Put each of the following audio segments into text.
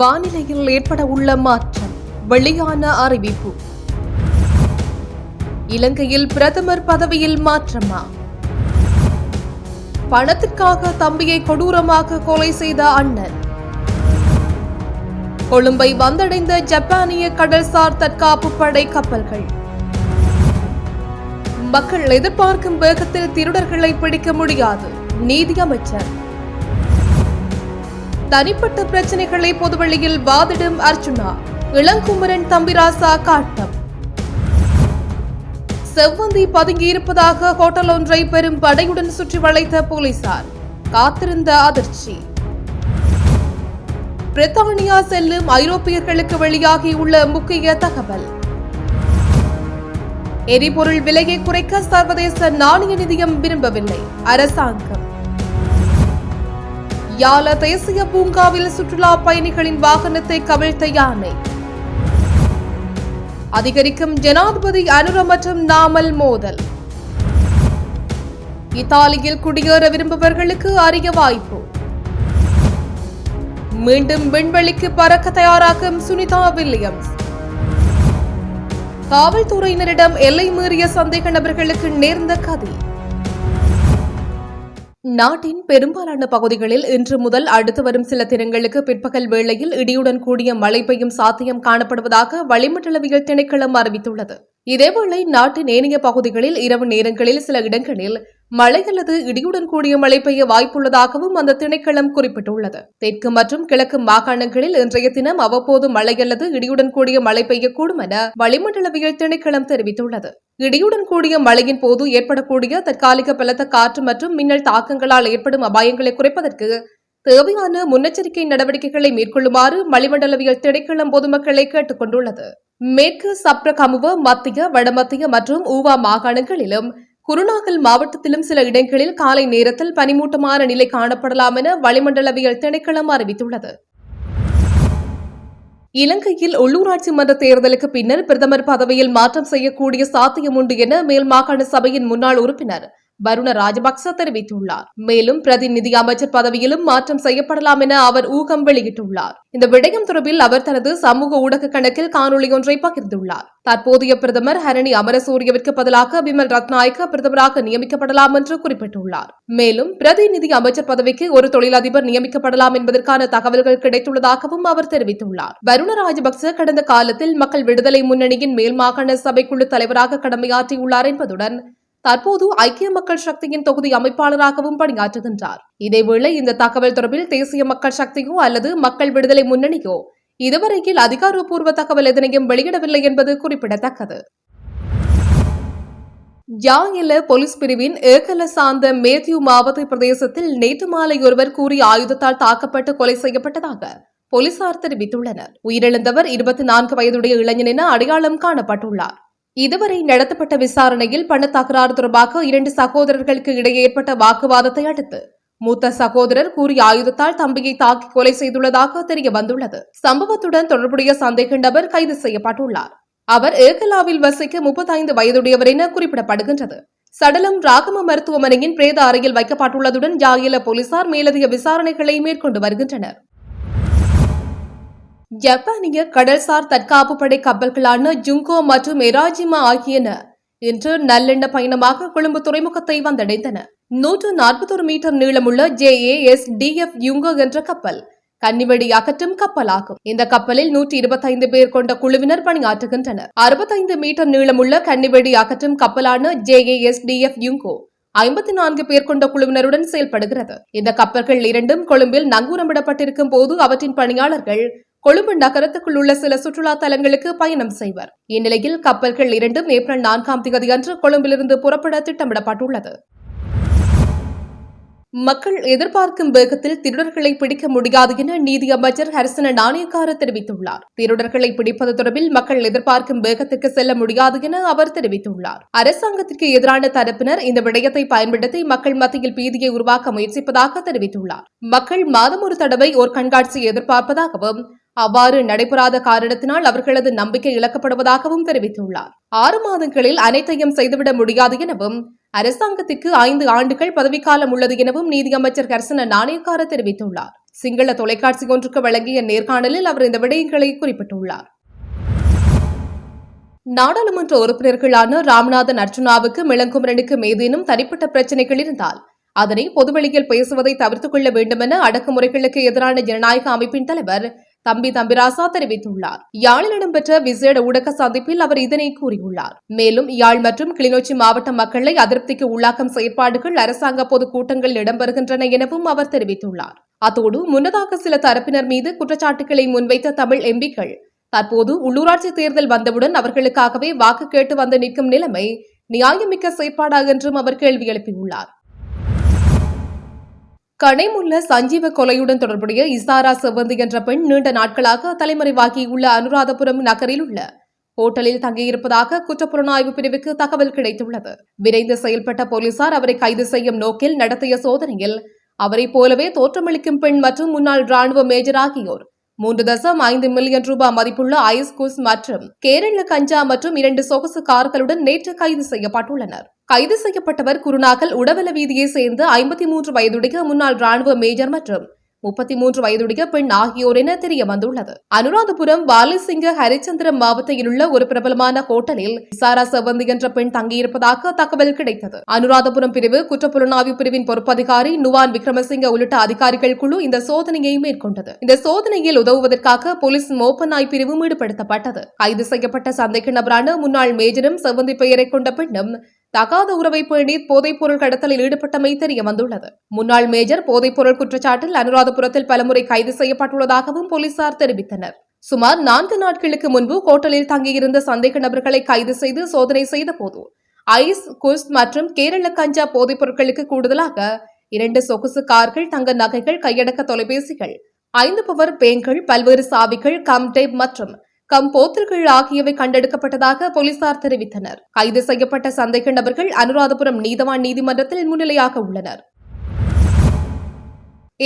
வானிலையில் ஏற்பட உள்ள மாற்றம் வெளியான அறிவிப்பு. இலங்கையில் பிரதமர் பதவியில் மாற்றமா? பணத்திற்காக தம்பியை கொடூரமாக கொலை செய்த அண்ணன். கொழும்பை வந்தடைந்த ஜப்பானிய கடல்சார் தற்காப்பு படை கப்பல்கள். மக்கள் எதிர்பார்க்கும் வேகத்தில் திருடர்களை பிடிக்க முடியாது நீதியமைச்சர். தனிப்பட்ட பிரச்சனைகளை பொதுவெளியில் வாதிடும் அர்ஜுனா. இளங்குமரன் தம்பிராசா காட்டம். செவ்வந்தி பதுங்கியிருப்பதாக ஹோட்டல் ஒன்றை பெரும் படையுடன் சுற்றி வளைத்த போலீசார். காத்திருந்த அதிர்ச்சி. பிரித்தானியா செல்லும் ஐரோப்பியர்களுக்கு வெளியாகியுள்ள முக்கிய தகவல். எரிபொருள் விலையை குறைக்க சர்வதேச நாணய நிதியம் விரும்பவில்லை. அரசாங்கம். யால தேசிய பூங்காவில் சுற்றுலா பயணிகளின் வாகனத்தை கவிழ்த்த யானை. அதிகரிக்கும் ஜனாதிபதி அனுர மற்றும் நாமல் மோதல். இத்தாலியில் குடியேற விரும்புபவர்களுக்கு அரிய வாய்ப்பு. மீண்டும் விண்வெளிக்கு பறக்க தயாராகும் சுனிதா வில்லியம்ஸ். காவல்துறையினரிடம் எல்லை மீறிய சந்தேக நபர்களுக்கு நேர்ந்த கதை. நாட்டின் பெரும்பாலான பகுதிகளில் இன்று முதல் அடுத்து வரும் சில தினங்களுக்கு பிற்பகல் வேளையில் இடியுடன் கூடிய மழை பெய்யும் சாத்தியம் காணப்படுவதாக வளிமண்டலவியல் திணைக்களம் அறிவித்துள்ளது. இதேவேளை நாட்டின் ஏனைய பகுதிகளில் இரவு நேரங்களில் சில இடங்களில் மழை அல்லது இடியுடன் கூடிய மழை பெய்ய வாய்ப்புள்ளதாகவும் அந்த திணைக்களம் குறிப்பிட்டுள்ளது. தெற்கு மற்றும் கிழக்கு மாகாணங்களில் இன்றைய தினம் அவ்வப்போது மழை அல்லது இடியுடன் கூடிய மழை பெய்யக்கூடும் என வளிமண்டலவியல் திணைக்களம் தெரிவித்துள்ளது. இடியுடன் கூடிய மழையின் போது ஏற்படக்கூடிய தற்காலிக பலத்த காற்று மற்றும் மின்னல் தாக்கங்களால் ஏற்படும் அபாயங்களை குறைப்பதற்கு தேவையான முன்னெச்சரிக்கை நடவடிக்கைகளை மேற்கொள்ளுமாறு வளிமண்டலவியல் திணைக்களம் பொதுமக்களை கேட்டுக் கொண்டுள்ளது மேற்கு சப்ரகமுவ மத்திய வடமத்திய மற்றும் ஊவா மாகாணங்களிலும் குருநாகல் மாவட்டத்திலும் சில இடங்களில் காலை நேரத்தில் பனிமூட்டமான நிலை காணப்படலாம் என வளிமண்டலவியல் திணைக்களம் அறிவித்துள்ளது. இலங்கையில் உள்ளூராட்சி மன்ற தேர்தலுக்கு பின்னர் பிரதமர் பதவியில் மாற்றம் செய்யக்கூடிய சாத்தியம் உண்டு என மேல் மாகாண சபையின் முன்னாள் உறுப்பினர் வருண ராஜபக்ச தெரிவித்துள்ளார். மேலும் பிரதிநிதி அமைச்சர் பதவியிலும் மாற்றம் செய்யப்படலாம் என அவர் ஊகம் வெளியிட்டுள்ளார். இந்த விடயம் தொடர்பில் அவர் தனது சமூக ஊடக கணக்கில் காணொலி ஒன்றை பகிர்ந்துள்ளார். தற்போதைய பிரதமர் ஹரணி அமரசூரியவிற்கு பதிலாக விமல் ரத்நாயக்க பிரதமராக நியமிக்கப்படலாம் என்று குறிப்பிட்டுள்ளார். மேலும் பிரதிநிதி அமைச்சர் பதவிக்கு ஒரு தொழிலதிபர் நியமிக்கப்படலாம் என்பதற்கான தகவல்கள் கிடைத்துள்ளதாகவும் அவர் தெரிவித்துள்ளார். வருண ராஜபக்ச கடந்த காலத்தில் மக்கள் விடுதலை முன்னணியின் மேல் மாகாண சபைக்குழு தலைவராக கடமையாற்றியுள்ளார் என்பதுடன் தற்போது ஐக்கிய மக்கள் சக்தியின் தொகுதி அமைப்பாளராகவும் பணியாற்றுகின்றார். இதேவேளை இந்த தகவல் தொடர்பில் தேசிய மக்கள் சக்தியோ அல்லது மக்கள் விடுதலை முன்னணியோ இதுவரையில் அதிகாரப்பூர்வ தகவல் எதனையும் வெளியிடவில்லை என்பது குறிப்பிடத்தக்கது. யாங்கில போலீஸ் பிரிவின் ஏகல சார்ந்த மேத்யூ மாவட்ட பிரதேசத்தில் நேற்று மாலை ஒருவர் கூறிய ஆயுதத்தால் தாக்கப்பட்டு கொலை செய்யப்பட்டதாக போலீசார் தெரிவித்துள்ளனர். உயிரிழந்தவர் இருபத்தி நான்கு வயதுடைய இளைஞன் என அடையாளம் காணப்பட்டுள்ளார். இதுவரை நடத்தப்பட்ட விசாரணையில் பண தகராறு தொடர்பாக இரண்டு சகோதரர்களுக்கு இடையே ஏற்பட்ட வாக்குவாதத்தை அடுத்து மூத்த சகோதரர் கூறிய ஆயுதத்தால் தம்பியை தாக்கி கொலை செய்துள்ளதாக தெரிய வந்துள்ளது. சம்பவத்துடன் தொடர்புடைய சந்தேக நபர் கைது செய்யப்பட்டுள்ளார். அவர் ஏகலாவில் வசிக்க முப்பத்தைந்து வயதுடையவர் என குறிப்பிடப்படுகின்றது. சடலம் ராகம மருத்துவமனையின் பிரேத அறையில் வைக்கப்பட்டுள்ளதுடன் ஜாயில போலீசார் மேலதிக விசாரணைகளை மேற்கொண்டு வருகின்றனர். ஜப்பானிய கடல்சார் தற்காப்பு படை கப்பல்களான ஜுங்கோ மற்றும் எராஜிமா ஆகியன இன்று நல்லெண்ண பயணமாக கொழும்பு துறைமுகத்தை வந்தடைந்தன. நூற்று நாற்பத்தொரு மீட்டர் நீளமுள்ள J A S D F யுங்கோ என்ற கப்பல் கன்னிவெடி அகற்றும் கப்பலாகும். இந்த கப்பலில் நூற்றி இருபத்தைந்து பேர் கொண்ட குழுவினர் பணியாற்றுகின்றனர். அறுபத்தைந்து மீட்டர் நீளமுள்ள கன்னிவெடி அகற்றும் கப்பலான J A S D F யுங்கோ ஐம்பத்தி நான்கு பேர் கொண்ட குழுவினருடன் செயல்படுகிறது. இந்த கப்பல்கள் இரண்டும் கொழும்பில் நங்கூரமிடப்பட்டிருக்கும் போது அவற்றின் பணியாளர்கள் கொழும்பு நகரத்துக்குள் உள்ள சில சுற்றுலா தலங்களுக்கு பயணம் செய்வர். இந்நிலையில் கப்பல்கள் இரண்டும் ஏப்ரல் நான்காம் தேதி அன்று கொழும்பிலிருந்து புறப்பட திட்டமிடப்பட்டுள்ளது. மக்கள் எதிர்பார்க்கும் வேகத்தில் திருடர்களை பிடிக்க முடியாது என நீதி அமைச்சர் ஹரிசன நாணயக்கார தெரிவித்துள்ளார். திருடர்களை பிடிப்பது தொடர்பில் மக்கள் எதிர்பார்க்கும் வேகத்திற்கு செல்ல முடியாது என அவர் தெரிவித்துள்ளார். அரசாங்கத்திற்கு எதிரான தரப்பினர் இந்த விடயத்தை பயன்படுத்தி மக்கள் மத்தியில் பீதியை உருவாக்க முயற்சிப்பதாக தெரிவித்துள்ளார். மக்கள் மாதம் ஒரு தடவை ஓர் கண்காட்சியை எதிர்பார்ப்பதாகவும் அவ்வாறு நடைபெறாத காரணத்தினால் அவர்களது நம்பிக்கை இழக்கப்படுவதாகவும் தெரிவித்துள்ளார். ஆறு மாதங்களில் அனைத்தையும் செய்துவிட முடியாது எனவும் அரசாங்கத்திற்கு ஐந்து ஆண்டுகள் பதவிக்காலம் உள்ளது எனவும் நீதியமைச்சர் கர்சன நாணயக்கார தெரிவித்துள்ளார். சிங்கள தொலைக்காட்சி ஒன்றுக்கு வழங்கிய நேர்காணலில் அவர் இந்த விடயங்களை குறிப்பிட்டுள்ளார். நாடாளுமன்ற உறுப்பினர்களான ராமநாதன் அர்ஜுனாவுக்கு மிளங்குமரனுக்கு ஏதேனும் தனிப்பட்ட பிரச்சினைகள் இருந்தால் அதனை பொதுவெளியில் பேசுவதை தவிர்த்துக் கொள்ள வேண்டுமென அடக்குமுறைகளுக்கு எதிரான ஜனநாயக அமைப்பின் தலைவர் தம்பி தம்பிராசா தெரிவித்துள்ளார். யாழில் இடம்பெற்ற விசேட ஊடக சந்திப்பில் அவர் இதனை கூறியுள்ளார். மேலும் யாழ் மற்றும் கிளிநொச்சி மாவட்ட மக்களை அதிருப்திக்கு உள்ளாக்கும் செயற்பாடுகள் அரசாங்க பொது கூட்டங்களில் இடம்பெறுகின்றன எனவும் அவர் தெரிவித்துள்ளார். அத்தோடு முன்னதாக சில தரப்பினர் மீது குற்றச்சாட்டுகளை முன்வைத்த தமிழ் எம்பிக்கள் தற்போது உள்ளூராட்சி தேர்தல் வந்தவுடன் அவர்களுக்காகவே வாக்கு கேட்டு வந்து நிற்கும் நிலைமை நியாயமிக்க செயற்பாடா என்றும் அவர் கேள்வி எழுப்பியுள்ளார். கனைமுள்ள சஞ்சீவ கொலையுடன் தொடர்புடைய இசாரா செவ்வந்தி என்ற பெண் நீண்ட நாட்களாக தலைமறைவாகியுள்ள அனுராதபுரம் நகரில் உள்ள ஹோட்டலில் தங்கியிருப்பதாக குற்றப்புலனாய்வு பிரிவுக்கு தகவல் கிடைத்துள்ளது. விரைந்து செயல்பட்ட போலீசார் அவரை கைது செய்யும் நோக்கில் நடத்திய சோதனையில் அவரைப் போலவே தோற்றமளிக்கும் பெண் மற்றும் முன்னாள் ராணுவ மேஜர் ஆகியோர் மூன்று தசம் ஐந்து மில்லியன் ரூபாய் மதிப்புள்ள ஐஸ்கூஸ் மற்றும் கேரள கஞ்சா மற்றும் இரண்டு சொகுசு கார்களுடன் நேற்று கைது செய்யப்பட்டுள்ளனர். கைது செய்யப்பட்டவர் குருநாகல் உடவல வீதியை சேர்ந்த ஐம்பத்தி மூன்று வயதுடைய முன்னாள் ராணுவ மேஜர் மற்றும் முப்பத்தி மூன்று வயதுடைய பெண் ஆகியோர் என தெரிய வந்துள்ளது. அனுராதபுரம் வாலிசிங்க ஹரிச்சந்திரம் மாவட்டத்தில் உள்ள ஒரு பிரபலமான ஹோட்டலில் விசாரா செவந்தி என்ற பெண் தங்கியிருப்பதாக தகவல் கிடைத்தது. அனுராதபுரம் பிரிவு குற்றப்புலனாய்வு பிரிவின் பொறுப்பதிகாரி நுவான் விக்ரமசிங்க உள்ளிட்ட அதிகாரிகள் குழு இந்த சோதனையை மேற்கொண்டது. இந்த சோதனையில் உதவுவதற்காக போலீஸ் மோப்பநாய் பிரிவும் ஈடுபடுத்தப்பட்டது. கைது செய்யப்பட்ட சந்தேக நபரான முன்னாள் மேஜரும் செவந்தி பெயரை கொண்ட பெண்ணும் தகாத உறவை பேணி போதைப்பொருள் கடத்தலில் ஈடுபட்டமை தெரிய வந்துள்ளது முன்னாள் மேஜர் போதைப்பொருள் குற்றச்சாட்டில் அனுராதபுரத்தில் பலமுறை கைது செய்யப்பட்டுள்ளதாகவும் போலீசார் தெரிவித்தனர். சுமார் நான்கு நாட்களுக்கு முன்பு ஹோட்டலில் தங்கியிருந்த சந்தேக நபர்களை கைது செய்து சோதனை செய்த போது ஐஸ் குஸ் மற்றும் கேரள கஞ்சா போதைப் பொருட்களுக்கு கூடுதலாக இரண்டு சொகுசு கார்கள் தங்க நகைகள் கையடக்க தொலைபேசிகள் ஐந்து பவர் பேங்கள் பல்வேறு சாவிகள் கம் டேப் மற்றும் கம்போத்தர்கள் ஆகியவை கண்டெடுக்கப்பட்டதாக போலீசார் தெரிவித்தனர். கைது செய்யப்பட்ட சந்தேக நபர்கள் அனுராதபுரம் நீதவான் நீதிமன்றத்தில் முன்னிலையாக உள்ளனர்.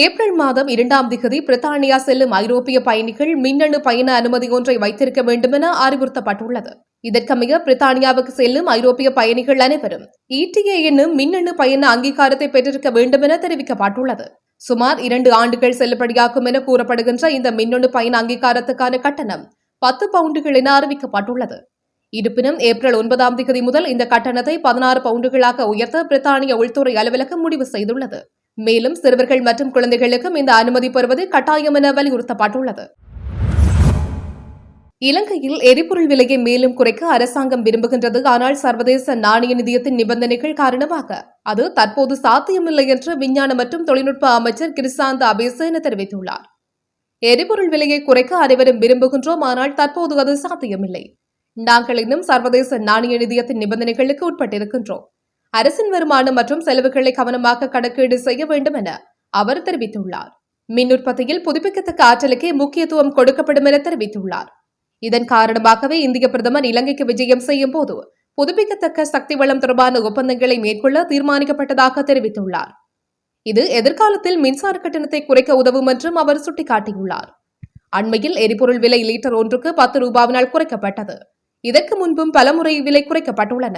ஏப்ரல் மாதம் இரண்டாம் திகதி பிரித்தானியா செல்லும் ஐரோப்பிய பயணிகள் மின்னணு பயண அனுமதி ஒன்றை வைத்திருக்க வேண்டுமென அறிவுறுத்தப்பட்டுள்ளது. இதற்கமைய பிரித்தானியாவுக்கு செல்லும் ஐரோப்பிய பயணிகள் அனைவரும் இடிஏ என்னும் மின்னணு பயண அங்கீகாரத்தை பெற்றிருக்க வேண்டுமென தெரிவிக்கப்பட்டுள்ளது. சுமார் இரண்டு ஆண்டுகள் செல்லுபடியாகும் என கூறப்படுகின்ற இந்த மின்னணு பயண அங்கீகாரத்துக்கான கட்டணம் பத்து பவுண்டுகள் என அறிவிக்கப்பட்டுள்ளது. இருப்பினும் ஏப்ரல் ஒன்பதாம் தேதி முதல் இந்த கட்டணத்தை பதினாறு பவுண்டுகளாக உயர்த்த பிரித்தானிய உள்துறை அலுவலகம் முடிவு செய்துள்ளது. மேலும் சிறுவர்கள் மற்றும் குழந்தைகளுக்கும் இந்த அனுமதி பெறுவது கட்டாயம் என வலியுறுத்தப்பட்டுள்ளது. இலங்கையில் எரிபொருள் விலையை மேலும் குறைக்க அரசாங்கம் விரும்புகின்றது. ஆனால் சர்வதேச நாணய நிதியத்தின் நிபந்தனைகள் காரணமாக அது தற்போது சாத்தியமில்லை என்று விஞ்ஞான மற்றும் தொழில்நுட்ப அமைச்சர் கிரிசாந்த அபேசேன தெரிவித்துள்ளார். எரிபொருள் விலையை குறைக்க அனைவரும் விரும்புகின்றோம். ஆனால் தற்போது அது சாத்தியமில்லை. நாங்கள் இன்னும் சர்வதேச நாணய நிதியத்தின் நிபந்தனைகளுக்கு உட்பட்டிருக்கின்றோம். அரசின் வருமானம் மற்றும் செலவுகளை கவனமாக கணக்கீடு செய்ய வேண்டும் என அவர் தெரிவித்துள்ளார். மின் உற்பத்தியில் புதுப்பிக்கத்தக்க ஆற்றலுக்கே முக்கியத்துவம் கொடுக்கப்படும் என தெரிவித்துள்ளார். இதன் காரணமாகவே இந்திய பிரதமர் இலங்கைக்கு விஜயம் செய்யும் போது புதுப்பிக்கத்தக்க சக்தி வளம் தொடர்பான ஒப்பந்தங்களை மேற்கொள்ள தீர்மானிக்கப்பட்டதாக தெரிவித்துள்ளார். இது எதிர்காலத்தில் மின்சார கட்டணத்தை குறைக்க உதவும் என்றும் அவர் சுட்டிக்காட்டியுள்ளார். அண்மையில் எரிபொருள் விலை லிட்டர் ஒன்றுக்கு பத்து ரூபாவினால் குறைக்கப்பட்டது. இதற்கு முன்பும் பலமுறை விலை குறைக்கப்பட்டுள்ளன.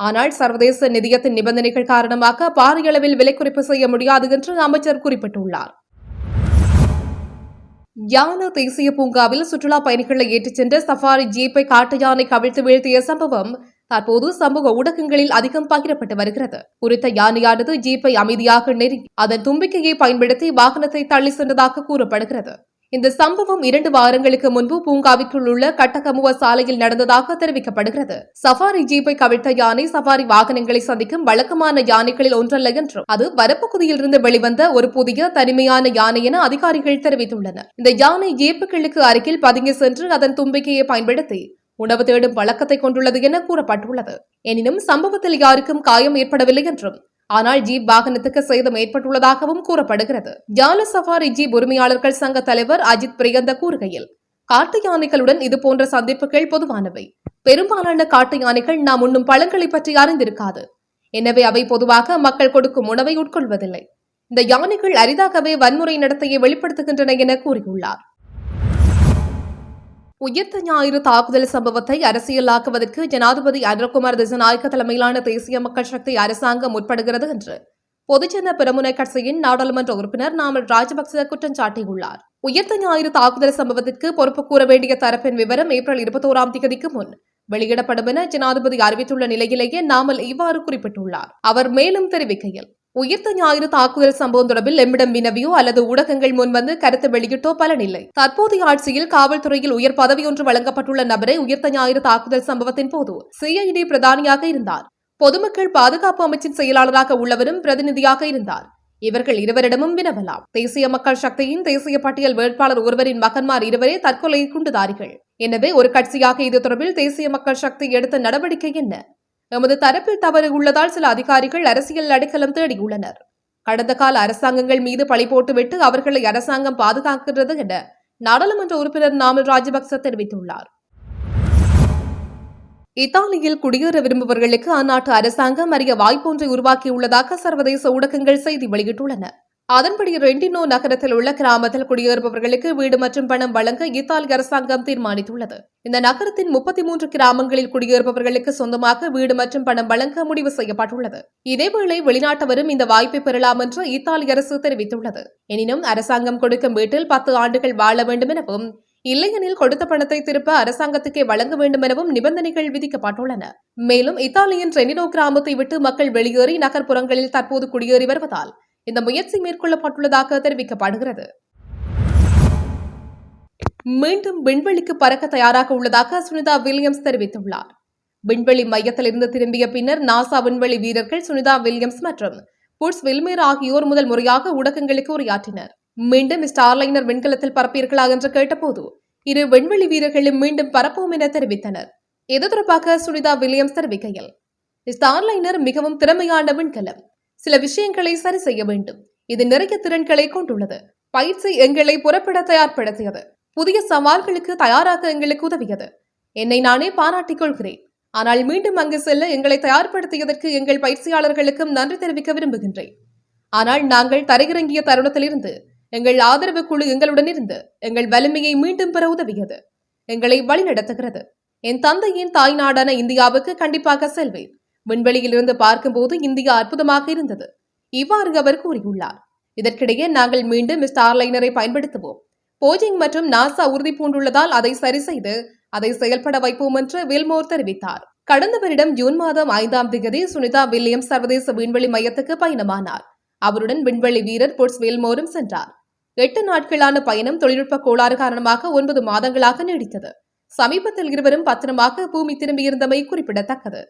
ஆனால் சர்வதேச நிதியத்தின் நிபந்தனைகள் காரணமாக பாரிய அளவில் விலை குறைப்பு செய்ய முடியாது என்று அமைச்சர் குறிப்பிட்டுள்ளார். யான தேசிய பூங்காவில் சுற்றுலா பயணிகளை ஏற்றிச் சென்ற சஃபாரி ஜீப்பை காட்டு யானை கவிழ்த்து வீழ்த்திய சம்பவம் தற்போது சமூக ஊடகங்களில் அதிகம் பகிரப்பட்டு வருகிறது. குறித்த யானையானது ஜீப்பை அமைதியாக நெருங்கி அதன் தும்பிக்கையை பயன்படுத்தி வாகனத்தை தள்ளி சென்றதாக கூறப்படுகிறது. இந்த சம்பவம் இரண்டு வாரங்களுக்கு முன்பு பூங்காவிற்குள் உள்ள கட்டகமுவ சாலையில் நடந்ததாக தெரிவிக்கப்படுகிறது. சஃபாரி ஜீப்பை கவிழ்த்த யானை சஃபாரி வாகனங்களை சந்திக்கும் வழக்கமான யானைகளில் ஒன்றல்ல என்றும் அது வரப்புக்குதியிலிருந்து வெளிவந்த ஒரு புதிய தனிமையான யானை என அதிகாரிகள் தெரிவித்துள்ளனர். இந்த யானை ஜீப்புகளுக்கு அருகில் பதுங்கி சென்று அதன் தும்பிக்கையை பயன்படுத்தி உணவு தேடும் வழக்கத்தை கொண்டுள்ளது என கூறப்பட்டுள்ளது. எனினும் சம்பவத்தில் யாருக்கும் காயம் ஏற்படவில்லை என்றும் ஆனால் ஜீப் வாகனத்துக்கு சேதம் ஏற்பட்டுள்ளதாகவும் கூறப்படுகிறது. ஜால சஃபாரி ஜீப் உரிமையாளர்கள் சங்க தலைவர் அஜித் பிரியந்த கூறுகையில் காட்டு யானைகளுடன் இதுபோன்ற சந்திப்புகள் பொதுவானவை. பெரும்பாலான காட்டு யானைகள் நாம் உண்ணும் பழங்களை பற்றி அறிந்திருக்காது. எனவே அவை பொதுவாக மக்கள் கொடுக்கும் உணவை உட்கொள்வதில்லை. இந்த யானைகள் அரிதாகவே வன்முறை நடத்தையை வெளிப்படுத்துகின்றன என கூறியுள்ளார். உயிர்த்த ஞாயிறு தாக்குதல் சம்பவத்தை அரசியலாக்குவதற்கு ஜனாதிபதி அனுர்குமார் திசநாயக்க தலைமையிலான தேசிய மக்கள் சக்தி அரசாங்கம் முற்படுகிறது என்று பொதுஜன பெருமுனை கட்சியின் நாடாளுமன்ற உறுப்பினர் நாமல் ராஜபக்ச குற்றம் சாட்டியுள்ளார். உயிர்த்த ஞாயிறு தாக்குதல் சம்பவத்திற்கு பொறுப்பு கூற வேண்டிய தரப்பின் விவரம் ஏப்ரல் இருபத்தோராம் தேதிக்கு முன் வெளியிடப்படும் என ஜனாதிபதி அறிவித்துள்ள நிலையிலேயே நாமல் இவ்வாறு குறிப்பிட்டுள்ளார். அவர் மேலும் தெரிவிக்கையில் உயிர்த்த ஞாயிறு தாக்குதல் சம்பவம் தொடர்பில் எம்மிடம் வினவியோ அல்லது ஊடகங்கள் முன்வந்து கருத்து வெளியிட்டோ பலனில்லை. தற்போதைய ஆட்சியில் காவல்துறையில் உயர் பதவி ஒன்று வழங்கப்பட்டுள்ள நபரை உயிர்த்த ஞாயிறு தாக்குதல் சம்பவத்தின் போது சிஐடி பிரதானியாக இருந்தார். பொதுமக்கள் பாதுகாப்பு அமைச்சின் செயலாளராக உள்ளவரும் பிரதிநிதியாக இருந்தார். இவர்கள் இருவரிடமும் வினவலாம். தேசிய மக்கள் சக்தியின் தேசிய பட்டியல் வேட்பாளர் ஒருவரின் மகன்மார் இருவரே தற்கொலை குண்டுதாரிகள். எனவே ஒரு கட்சியாக இது தொடர்பில் தேசிய மக்கள் சக்தி எடுத்த நடவடிக்கை என்ன? எமது தரப்பில் தவறு உள்ளதால் சில அதிகாரிகள் அரசியல் அடைக்கலம் தேடியுள்ளனர். கடந்த கால அரசாங்கங்கள் மீது பழி போட்டுவிட்டு அவர்களை அரசாங்கம் பாதுகாக்கிறது என நாடாளுமன்ற உறுப்பினர் நாமல் ராஜபக்ச தெரிவித்துள்ளார். இத்தாலியில் குடியேற விரும்புபவர்களுக்கு அந்நாட்டு அரசாங்கம் அரிய வாய்ப்பொன்றை உருவாக்கியுள்ளதாக சர்வதேச ஊடகங்கள் செய்தி வெளியிட்டுள்ளன. அதன்படி ரெண்டினோ நகரத்தில் உள்ள கிராமத்தில் குடியேறுபவர்களுக்கு வீடு மற்றும் பணம் வழங்க இத்தாலி அரசாங்கம் தீர்மானித்துள்ளது. இந்த நகரத்தின் முப்பத்தி மூன்று கிராமங்களில் குடியேறுபவர்களுக்கு சொந்தமாக வீடு மற்றும் பணம் வழங்க முடிவு செய்யப்பட்டுள்ளது. இதேவேளை வெளிநாட்டவரும் இந்த வாய்ப்பை பெறலாம் என்று இத்தாலி அரசு தெரிவித்துள்ளது. எனினும் அரசாங்கம் கொடுக்கும் வீட்டில் பத்து ஆண்டுகள் வாழ வேண்டும் எனவும் இல்லையெனில் கொடுத்த பணத்தை திருப்ப அரசாங்கத்துக்கே வழங்க வேண்டும் எனவும் நிபந்தனைகள் விதிக்கப்பட்டுள்ளன. மேலும் இத்தாலியின் ரெனினோ கிராமத்தை விட்டு மக்கள் வெளியேறி நகர்ப்புறங்களில் தற்போது குடியேறி வருவதால் இந்த முயற்சி மேற்கொள்ளப்பட்டுள்ளதாக தெரிவிக்கப்படுகிறது. மீண்டும் விண்வெளிக்கு பறக்க தயாராக உள்ளதாக சுனிதா வில்லியம்ஸ் தெரிவித்துள்ளார். விண்வெளி மையத்திலிருந்து திரும்பிய பின்னர் நாசா விண்வெளி வீரர்கள் சுனிதா வில்லியம்ஸ் மற்றும் புட்ஸ் வில்மேர் ஆகியோர் முதல் முறையாக ஊடகங்களுக்கு உரையாற்றினர். மீண்டும் ஸ்டார்லைனர் விண்கலத்தில் பரப்பீர்களா என்று கேட்டபோது இரு விண்வெளி வீரர்களும் மீண்டும் பரப்போம் என தெரிவித்தனர். இது தொடர்பாக சுனிதா வில்லியம்ஸ் தெரிவிக்கையில் ஸ்டார்லைனர் மிகவும் திறமையான விண்கலம். சில விஷயங்களை சரி செய்ய வேண்டும். இது நிறைய திறன்களை கொண்டுள்ளது. பயிற்சி எங்களை புறப்பட தயார்படுத்தியது. புதிய சவால்களுக்கு தயாராக எங்களுக்கு உதவியது. என்னை நானே பாராட்டிக் கொள்கிறேன். ஆனால் மீண்டும் அங்கு செல்ல எங்களை தயார்படுத்தியதற்கு எங்கள் பயிற்சியாளர்களுக்கும் நன்றி தெரிவிக்க விரும்புகின்றேன். ஆனால் நாங்கள் தரையிறங்கிய தருணத்திலிருந்து எங்கள் ஆதரவு குழு எங்களுடன் இருந்து எங்கள் வலிமையை மீண்டும் பெற உதவியது. எங்களை வழிநடத்துகிறது. என் தந்தையின் தாய் நாடான இந்தியாவுக்கு கண்டிப்பாக செல்வேன். விண்வெளியிலிருந்து பார்க்கும்போது இந்தியா அற்புதமாக இருந்தது. இவ்வாறு அவர் கூறியுள்ளார். இதற்கிடையே நாங்கள் மீண்டும் ஸ்டார்லைனரை பயன்படுத்துவோம். போஜிங் மற்றும் நாசா உறுதி பூண்டுள்ளதால் அதை சரி செய்து அதை செயல்பட வைப்போம் என்று வில்மோர் தெரிவித்தார். கடந்த வருடம் ஜூன் மாதம் ஐந்தாம் தேதி சுனிதா வில்லியம்ஸ் சர்வதேச விண்வெளி மையத்துக்கு பயணமானார். அவருடன் விண்வெளி வீரர் புட்ஸ் வில்மோரும் சென்றார். எட்டு நாட்களான பயணம் தொழில்நுட்ப கோளாறு காரணமாக ஒன்பது மாதங்களாக நீடித்தது. சமீபத்தில் இருவரும் பத்திரமாக பூமி திரும்பியிருந்தமை குறிப்பிடத்தக்கது.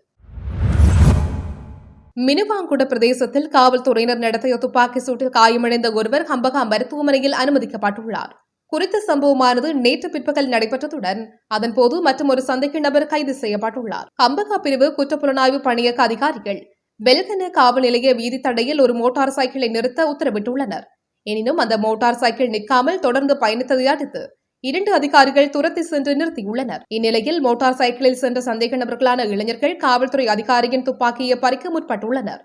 மினுவாங்குட பிரதேசத்தில் காவல்துறையினர் நடத்திய துப்பாக்கி சூட்டில் காயமடைந்த ஒருவர் ஹம்பகா மருத்துவமனையில் அனுமதிக்கப்பட்டுள்ளார். குறித்த சம்பவமானது நேற்று பிற்பகல் நடைபெற்றதுடன் அதன்போது மற்றும் ஒரு சந்தேக நபர் கைது செய்யப்பட்டுள்ளார். ஹம்பகா பிரிவு குற்றப்புலனாய்வு பணியக அதிகாரிகள் வெல்கன காவல் நிலைய வீதி தடையில் ஒரு மோட்டார் சைக்கிளை நிறுத்த உத்தரவிட்டுள்ளனர். எனினும் அந்த மோட்டார் சைக்கிள் நிற்காமல் தொடர்ந்து பயணித்ததை அடுத்து இரண்டு அதிகாரிகள் துரத்தி சென்று நிறுத்தியுள்ளனர். இந்நிலையில் மோட்டார் சைக்கிளில் சென்ற சந்தேக நபர்களான இளைஞர்கள் காவல்துறை அதிகாரியின் துப்பாக்கியை பறிக்க முற்பட்டுள்ளனர்.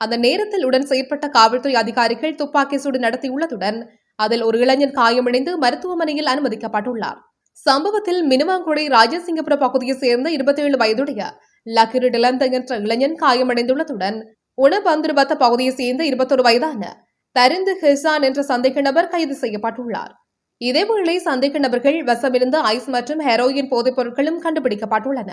அந்த நேரத்தில் உடன் செயற்பட்ட காவல்துறை அதிகாரிகள் துப்பாக்கி சூடு நடத்தியுள்ளதுடன் அதில் ஒரு இளைஞன் காயமடைந்து மருத்துவமனையில் அனுமதிக்கப்பட்டுள்ளார். சம்பவத்தில் மினுவாங்குடி ராஜசிங்கபுர பகுதியைச் சேர்ந்த இருபத்தேழு வயதுடைய லக்கிரு டிலந்த என்ற இளைஞன் காயமடைந்துள்ளதுடன் உணபந்திருபத்த பகுதியைச் சேர்ந்த இருபத்தொரு வயதான தரிந்து ஹிசான் என்ற சந்தேக நபர் கைது செய்யப்பட்டுள்ளார். இதேவேளை சந்தேக நபர்கள் வசமிருந்த ஐஸ் மற்றும் ஹெரோயின் போதைப் பொருட்களும் கண்டுபிடிக்கப்பட்டுள்ளன.